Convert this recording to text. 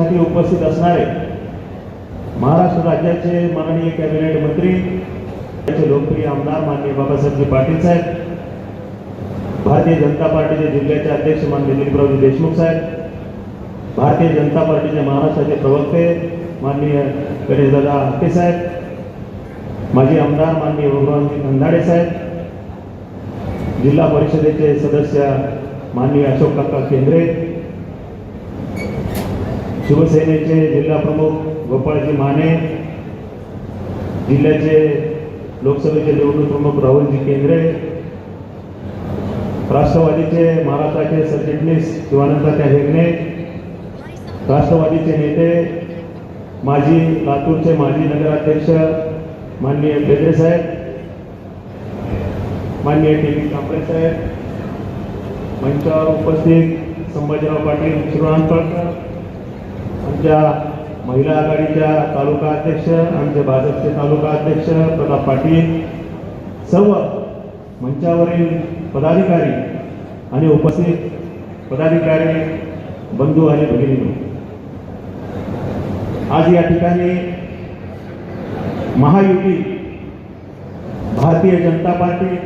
मीटिंगसाठी उपस्थित असणारे महाराष्ट्र राज्याचे माननीय कॅबिनेट मंत्री त्याचे लोकप्रिय आमदार माननीय बाबासाहेबजी पाटील साहेब भारतीय जनता पार्टीचे जिल्ह्याचे अध्यक्ष माननीय दिलीपरावजी देशमुख साहेब भारतीय जनता पार्टीचे महाराष्ट्राचे प्रवक्ते माननीय गणेशदादा हत्ते साहेब माजी आमदार माननीय भगवानजी खंदाडे साहेब जिल्हा परिषदेचे सदस्य माननीय अशोक काका केंद्रे शिवसेनेचे जिल्हा प्रमुख गोपाळजी माने जिल्ह्याचे लोकसभेचे निवडणूक प्रमुख राहुलजी केंद्रे राष्ट्रवादीचे महाराष्ट्राचे सरचिटणीस शिवानंदाच्या हेगणे राष्ट्रवादीचे नेते माजी लातूरचे माजी नगराध्यक्ष माननीय बेदरे साहेब माननीय टी व्ही कांबळे साहेब मंचावर उपस्थित संभाजीराव पाटील शिरवाणपळकर आमच्या महिला आघाडीच्या तालुका अध्यक्ष आमचे भाजपचे तालुका अध्यक्ष प्रताप पाटील सर्व मंचावरील पदाधिकारी आणि उपस्थित पदाधिकारी बंधू आणि भगिनी आज या ठिकाणी महायुती भारतीय जनता पार्टी